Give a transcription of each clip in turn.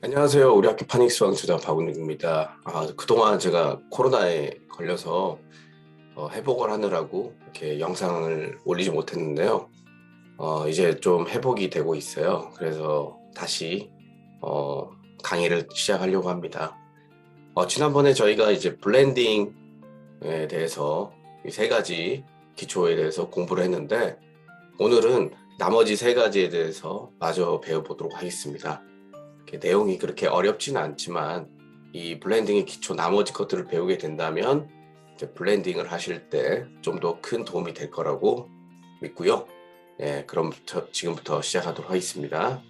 안녕하세요. 우리 학교 파닉 수강 주장 박은익입니다. 아, 그동안 제가 코로나에 걸려서 어, 회복을 하느라고 이렇게 영상을 올리지 못했는데요. 어, 이제 좀 회복이 되고 있어요. 그래서 다시 어, 강의를 시작하려고 합니다. 어, 지난번에 저희가 이제 블렌딩에 대해서 이세 가지 기초에 대해서 공부를 했는데 오늘은 나머지 세 가지에 대해서 마저 배워보도록 하겠습니다. 내용이 그렇게 어렵지는 않지만 이 블렌딩의 기초 나머지 것들을 배우게 된다면 블렌딩을 하실 때 좀 더 큰 도움이 될 거라고 믿고요. 예, 그럼 지금부터 시작하도록 하겠습니다.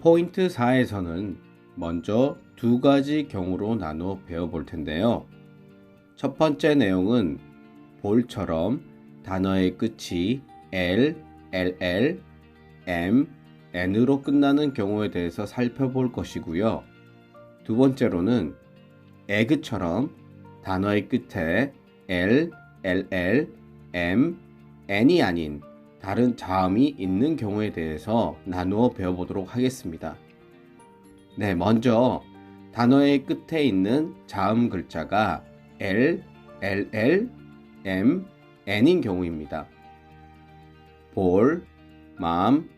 포인트 4에서는 먼저 두 가지 경우로 나누어 배워볼 텐데요. 첫 번째 내용은 볼처럼 단어의 끝이 L, LL, M, n으로 끝나는 경우에 대해서 살펴볼 것이고요. 두 번째로는 에그처럼 단어의 끝에 l, ll, m, n이 아닌 다른 자음이 있는 경우에 대해서 나누어 배워보도록 하겠습니다. 네, 먼저 단어의 끝에 있는 자음 글자가 L, LL, M, N인 경우입니다. 볼, 맘,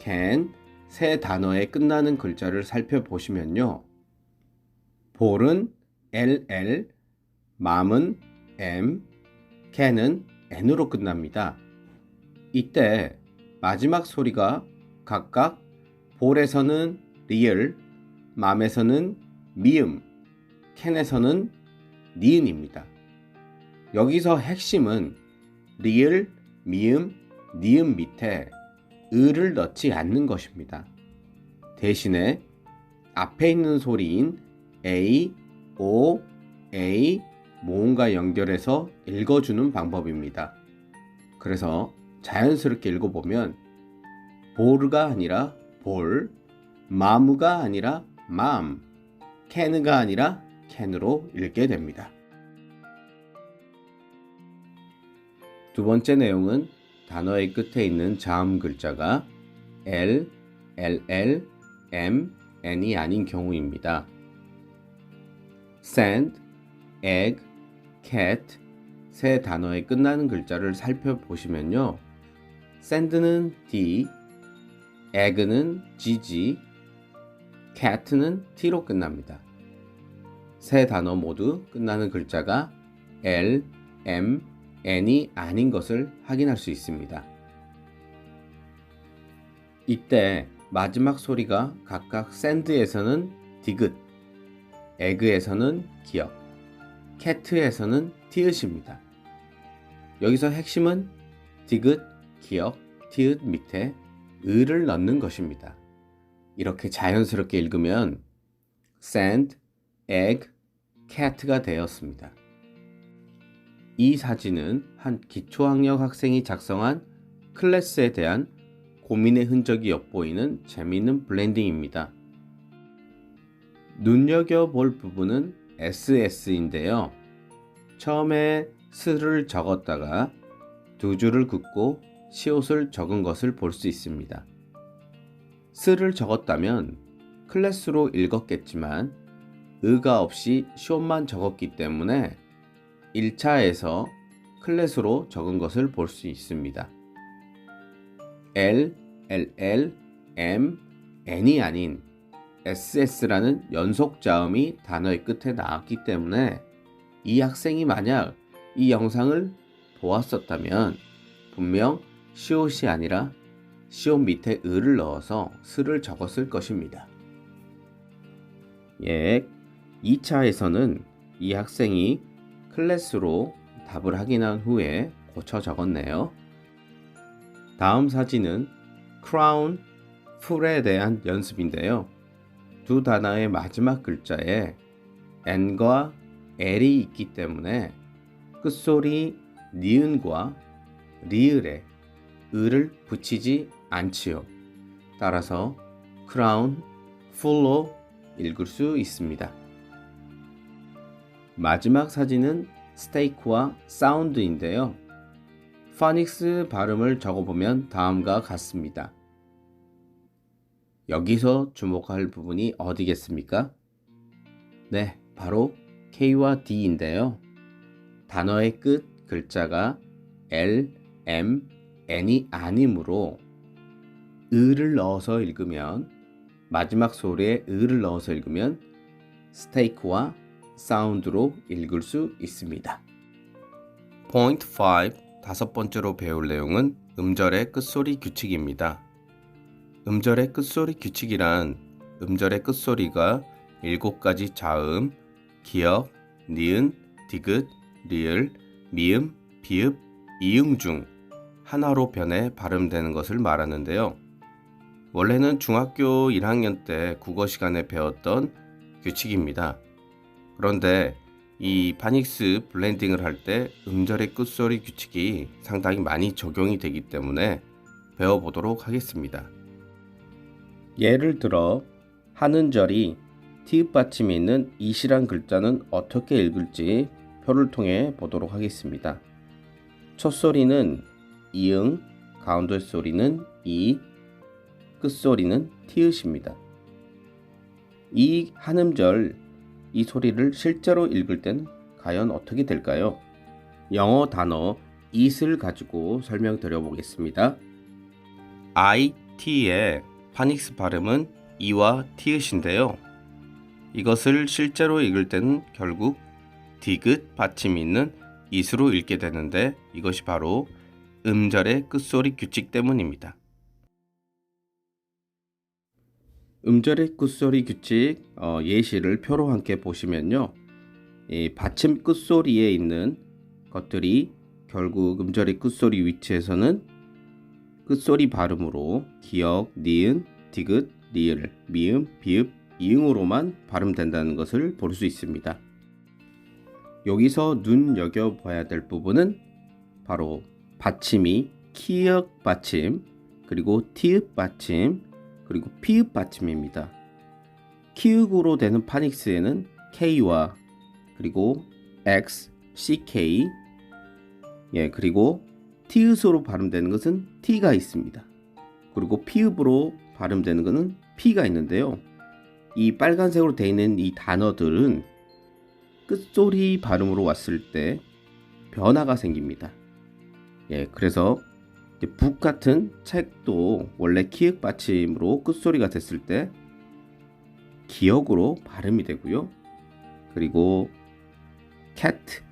can 세 단어에 끝나는 글자를 살펴보시면요. 볼은 LL, 맘은 M, can은 N으로 끝납니다. 이때 마지막 소리가 각각 볼에서는 리을, 맘에서는 미음, 캔에서는 니은입니다. 여기서 핵심은 리을, 미음, 니음 밑에 을을 넣지 않는 것입니다. 대신에 앞에 있는 소리인 A, O, A, 모음과 연결해서 읽어주는 방법입니다. 그래서 자연스럽게 읽어보면 보르가 아니라 볼, 마무가 아니라 맘, 캐느가 아니라 캔으로 읽게 됩니다. 두 번째 내용은 단어의 끝에 있는 자음 글자가 L, LL, M, N이 아닌 경우입니다. sand, egg, cat 세 단어에 끝나는 글자를 살펴보시면요. sand는 D, egg는 GG, cat는 T로 끝납니다. 세 단어 모두 끝나는 글자가 L, M, n이 아닌 것을 확인할 수 있습니다. 이때 마지막 소리가 각각 샌드에서는 디귿, 에그에서는 기역, 캐트에서는 티읕입니다. 여기서 핵심은 디귿, 기역, 티읕 밑에 을을 넣는 것입니다. 이렇게 자연스럽게 읽으면 sand, egg, cat가 되었습니다. 이 사진은 한 기초학력 학생이 작성한 클래스에 대한 고민의 흔적이 엿보이는 재미있는 블렌딩입니다. 눈여겨볼 부분은 SS인데요. 처음에 스를 적었다가 두 줄을 긋고 시옷을 적은 것을 볼 수 있습니다. 스를 적었다면 클래스로 읽었겠지만 의가 없이 시옷만 적었기 때문에 1차에서 클래스로 적은 것을 볼 수 있습니다. L, LL, M, N이 아닌 SS라는 연속 자음이 단어의 끝에 나왔기 때문에 이 학생이 만약 이 영상을 보았었다면 분명 시옷이 아니라 시옷 밑에 을을 넣어서 스를 적었을 것입니다. 예, 2차에서는 이 학생이 클래스로 답을 확인한 후에 고쳐 적었네요. 다음 사진은 crown, 풀에 대한 연습인데요. 두 단어의 마지막 글자에 n과 l이 있기 때문에 끝소리 니은과 리을에 을을 붙이지 않지요. 따라서 crown, full로 읽을 수 있습니다. 마지막 사진은 스테이크와 사운드인데요. 파닉스 발음을 적어보면 다음과 같습니다. 여기서 주목할 부분이 어디겠습니까? 네, 바로 K와 D인데요. 단어의 끝 글자가 L, M, N이 아니므로 을을 넣어서 읽으면 마지막 소리에 을을 넣어서 읽으면 스테이크와 사운드로 읽을 수 있습니다. 포인트 5 다섯 번째로 배울 내용은 음절의 끝소리 규칙입니다. 음절의 끝소리 규칙이란 음절의 끝소리가 일곱 가지 자음, 기역, 니은, 디귿, 리을, 미음, 비읍, 이응 중 하나로 변해 발음되는 것을 말하는데요. 원래는 중학교 1학년 때 국어 시간에 배웠던 규칙입니다. 그런데 이 파닉스 블렌딩을 할 때 음절의 끝소리 규칙이 상당히 많이 적용이 되기 때문에 배워보도록 하겠습니다. 예를 들어 하는 절이 티읕 받침이 있는 이시란 글자는 어떻게 읽을지 표를 통해 보도록 하겠습니다. 첫 소리는 이응, 가운데 소리는 이, 끝 소리는 티읕입니다. 이 한음절 이 소리를 실제로 읽을 땐 과연 어떻게 될까요? 영어 단어 it을 가지고 설명드려 보겠습니다. it의 파닉스 발음은 이와 티읕인데요. 이것을 실제로 읽을 때는 결국 디귿 받침이 있는 it으로 읽게 되는데 이것이 바로 음절의 끝소리 규칙 때문입니다. 음절의 끝소리 규칙 어, 예시를 표로 함께 보시면요. 이 받침 끝소리에 있는 것들이 결국 음절의 끝소리 위치에서는 끝소리 발음으로 기역, 니은, 디귿, 리을, 미음, 비읍, 이응으로만 발음된다는 것을 볼 수 있습니다. 여기서 눈여겨봐야 될 부분은 바로 받침이 키역 받침, 그리고 티읕 받침, 그리고 피읍 받침입니다. 키읔으로 되는 파닉스에는 K와 그리고 X, CK 예, 그리고 티읕으로 발음되는 것은 T가 있습니다. 그리고 피읍으로 발음되는 것은 P가 있는데요. 이 빨간색으로 되어 있는 이 단어들은 끝소리 발음으로 왔을 때 변화가 생깁니다. 예, 그래서 북 같은 책도 원래 키읔 받침으로 끝소리가 됐을 때 기역으로 발음이 되고요. 그리고 cat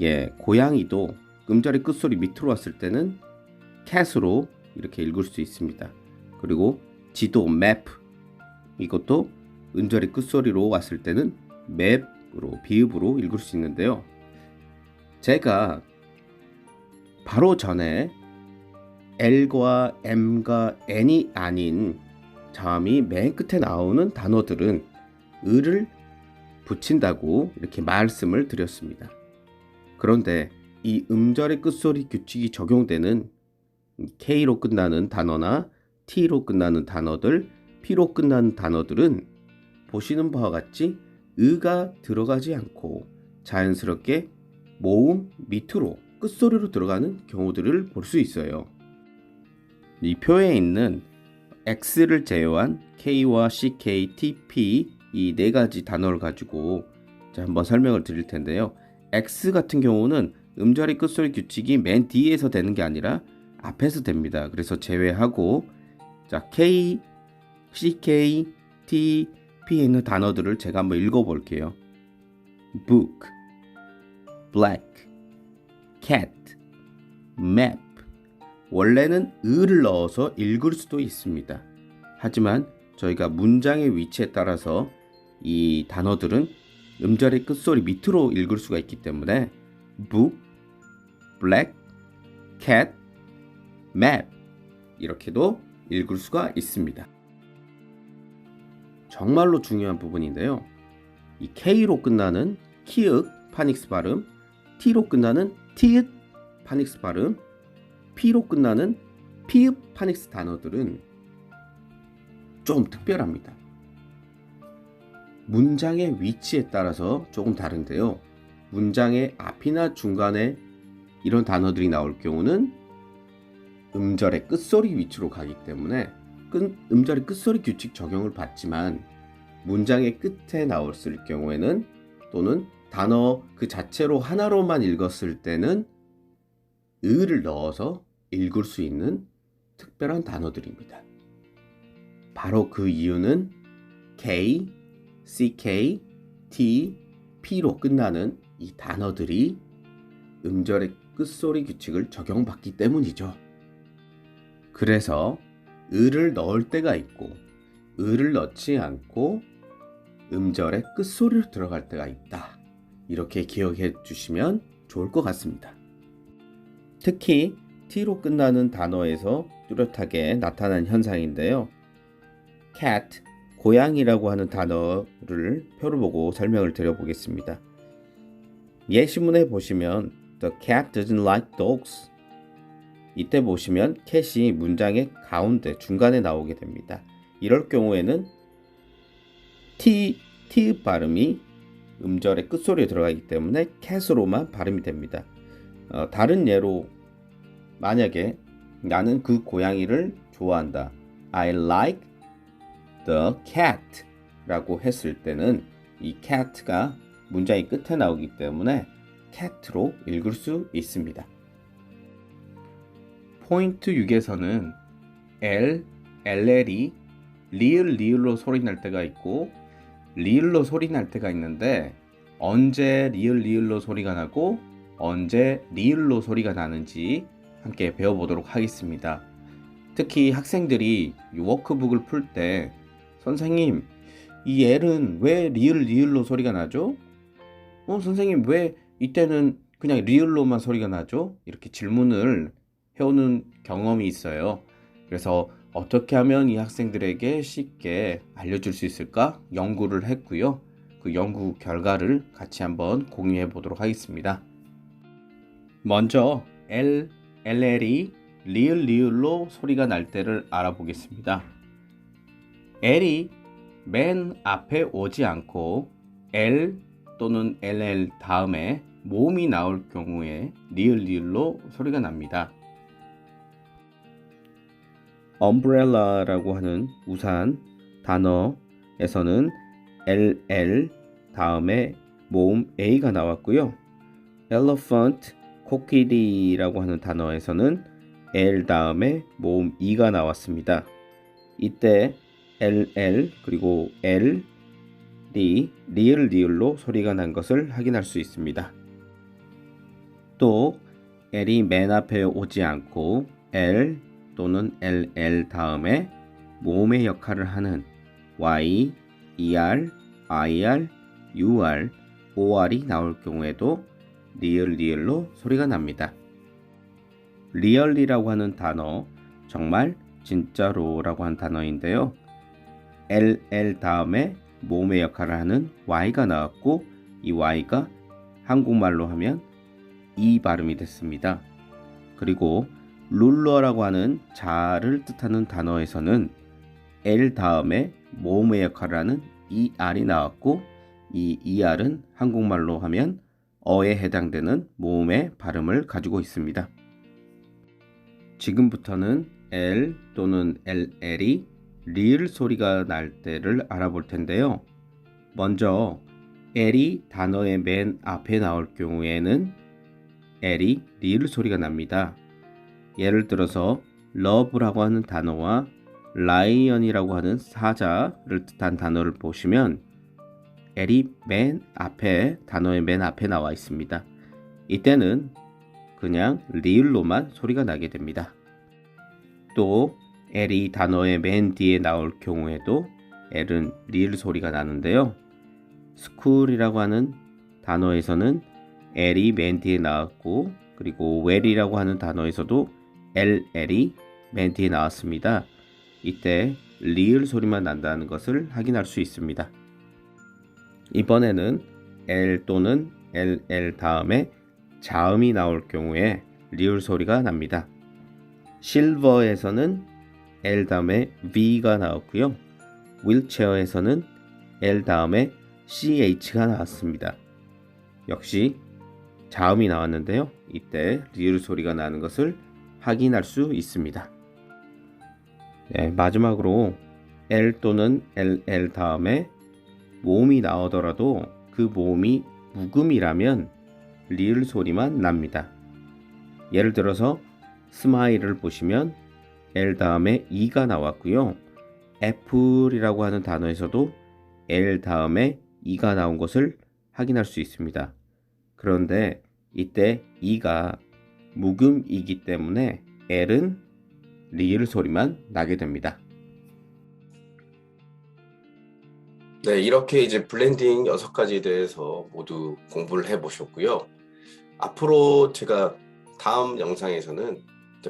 예, 고양이도 음절의 끝소리 밑으로 왔을 때는 cat으로 이렇게 읽을 수 있습니다. 그리고 지도 map 이것도 음절의 끝소리로 왔을 때는 map으로 비읍으로 읽을 수 있는데요. 제가 바로 전에 L과 M과 N이 아닌 자음이 맨 끝에 나오는 단어들은 을을 붙인다고 이렇게 말씀을 드렸습니다. 그런데 이 음절의 끝소리 규칙이 적용되는 K로 끝나는 단어나 T로 끝나는 단어들, P로 끝나는 단어들은 보시는 바와 같이 의가 들어가지 않고 자연스럽게 모음 밑으로 끝소리로 들어가는 경우들을 볼 수 있어요. 이 표에 있는 X를 제외한 K와 CK, TP 이 네 가지 단어를 가지고 한번 설명을 드릴 텐데요. X 같은 경우는 음절의 끝소리 규칙이 맨 뒤에서 되는 게 아니라 앞에서 됩니다. 그래서 제외하고 자 K, CK, T, P에 있는 단어들을 제가 한번 읽어 볼게요. book, black, cat, map. 원래는 을을 넣어서 읽을 수도 있습니다. 하지만 저희가 문장의 위치에 따라서 이 단어들은 음절의 끝소리 밑으로 읽을 수가 있기 때문에 book, black, cat, map 이렇게도 읽을 수가 있습니다. 정말로 중요한 부분인데요. 이 K로 끝나는 키읔 파닉스 발음, T로 끝나는 티읕 파닉스 발음, P로 끝나는 피읍 파닉스 단어들은 좀 특별합니다. 문장의 위치에 따라서 조금 다른데요. 문장의 앞이나 중간에 이런 단어들이 나올 경우는 음절의 끝소리 위치로 가기 때문에 끝, 음절의 끝소리 규칙 적용을 받지만 문장의 끝에 나왔을 경우에는 또는 단어 그 자체로 하나로만 읽었을 때는 을을 넣어서 읽을 수 있는 특별한 단어들입니다. 바로 그 이유는 K, CK, T, P로 끝나는 이 단어들이 음절의 끝소리 규칙을 적용받기 때문이죠. 그래서 을을 넣을 때가 있고 을을 넣지 않고 음절의 끝소리로 들어갈 때가 있다. 이렇게 기억해 주시면 좋을 것 같습니다. 특히 T로 끝나는 단어에서 뚜렷하게 나타난 현상인데요. cat, 고양이라고 하는 단어를 표를 보고 설명을 드려보겠습니다. 예시문에 보시면 The cat doesn't like dogs. 이때 보시면 cat이 문장의 가운데 중간에 나오게 됩니다. 이럴 경우에는 t t 발음이 음절의 끝소리에 들어가기 때문에 cat으로만 발음이 됩니다. 어, 다른 예로 만약에 나는 그 고양이를 좋아한다. I like the cat 라고 했을 때는 이 cat가 문장의 끝에 나오기 때문에 cat로 읽을 수 있습니다. 포인트 6에서는 L, LL이 리을 리을로 소리 날 때가 있고 리을로 소리 날 때가 있는데 언제 리을 리을로 소리가 나고 언제 리을로 소리가 나는지 함께 배워보도록 하겠습니다. 특히 학생들이 이 워크북을 풀 때 선생님 이 L은 왜 리을 리을로 소리가 나죠? 어 선생님 왜 이때는 그냥 리을로만 소리가 나죠? 이렇게 질문을 해오는 경험이 있어요. 그래서 어떻게 하면 이 학생들에게 쉽게 알려줄 수 있을까 연구를 했고요. 그 연구 결과를 같이 한번 공유해 보도록 하겠습니다. 먼저 L, LL이 리을 리을로 소리가 날 때를 알아보겠습니다. L이 맨 앞에 오지 않고 L 또는 LL 다음에 모음이 나올 경우에 리을 리을로 소리가 납니다. umbrella라고 하는 우산 단어에서는 LL 다음에 모음 A가 나왔고요. elephant, 코끼리라고 하는 단어에서는 L 다음에 모음 E가 나왔습니다. 이때 LL 그리고 L이 리을 리을로 소리가 난 것을 확인할 수 있습니다. 또 L이 맨 앞에 오지 않고 L 또는 LL 다음에 모음의 역할을 하는 Y, ER, IR, UR, OR이 나올 경우에도 리얼 리얼로 소리가 납니다. 리얼리라고 하는 단어 정말 진짜로라고 한 단어인데요. LL 다음에 모음의 역할을 하는 Y가 나왔고 이 Y가 한국말로 하면 이 발음이 됐습니다. 그리고 룰러라고 하는 자를 뜻하는 단어에서는 L 다음에 모음의 역할을 하는 ER이 나왔고 이 ER은 한국말로 하면 어에 해당되는 모음의 발음을 가지고 있습니다. 지금부터는 L 또는 LL이 리을 소리가 날 때를 알아볼 텐데요. 먼저 L이 단어의 맨 앞에 나올 경우에는 L이 리을 소리가 납니다. 예를 들어서 love라고 하는 단어와 lion이라고 하는 사자를 뜻한 단어를 보시면 L이 맨 앞에 단어의 맨 앞에 나와 있습니다. 이때는 그냥 리을로만 소리가 나게 됩니다. 또 L이 단어의 맨 뒤에 나올 경우에도 L은 리을 소리가 나는데요. school이라고 하는 단어에서는 L이 맨 뒤에 나왔고 그리고 well이라고 하는 단어에서도 LL이 맨 뒤에 나왔습니다. 이때 리을 소리만 난다는 것을 확인할 수 있습니다. 이번에는 L 또는 LL 다음에 자음이 나올 경우에 리을 소리가 납니다. 실버에서는 L 다음에 V가 나왔고요. 윌체어에서는 L 다음에 CH가 나왔습니다. 역시 자음이 나왔는데요. 이때 리을 소리가 나는 것을 확인할 수 있습니다. 네, 마지막으로 L 또는 LL 다음에 모음이 나오더라도 그 모음이 묵음이라면 리을 소리만 납니다. 예를 들어서 스마일을 보시면 L 다음에 E가 나왔고요. 애플이라고 하는 단어에서도 L 다음에 E가 나온 것을 확인할 수 있습니다. 그런데 이때 E가 묵음이기 때문에 L은 리을 소리만 나게 됩니다. 네, 이렇게 이제 블렌딩 여섯 가지에 대해서 모두 공부를 해 보셨고요. 앞으로 제가 다음 영상에서는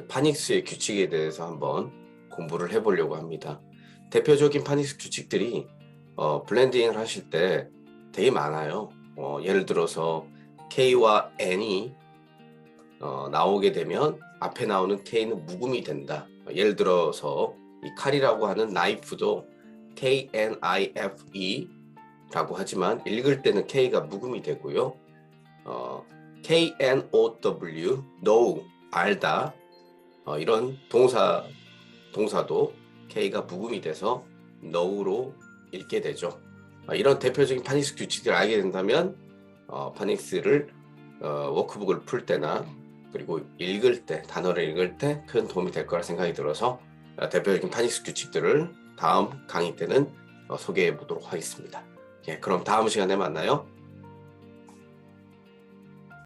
파닉스의 규칙에 대해서 한번 공부를 해 보려고 합니다. 대표적인 파닉스 규칙들이 어, 블렌딩을 하실 때 되게 많아요. 어, 예를 들어서 K와 N이 어, 나오게 되면 앞에 나오는 K는 묵음이 된다. 예를 들어서 이 칼이라고 하는 나이프도 K-N-I-F-E 라고 하지만 읽을 때는 K가 묵음이 되고요. 어, K-N-O-W, know, 알다 어, 이런 동사 동사도 K가 묵음이 돼서 know로 읽게 되죠. 어, 이런 대표적인 파닉스 규칙들을 알게 된다면 어, 파닉스를 어, 워크북을 풀 때나 그리고 읽을 때 단어를 읽을 때 큰 도움이 될 거라 생각이 들어서 어, 대표적인 파닉스 규칙들을 다음 강의 때는 어, 소개해 보도록 하겠습니다. 예, 그럼 다음 시간에 만나요.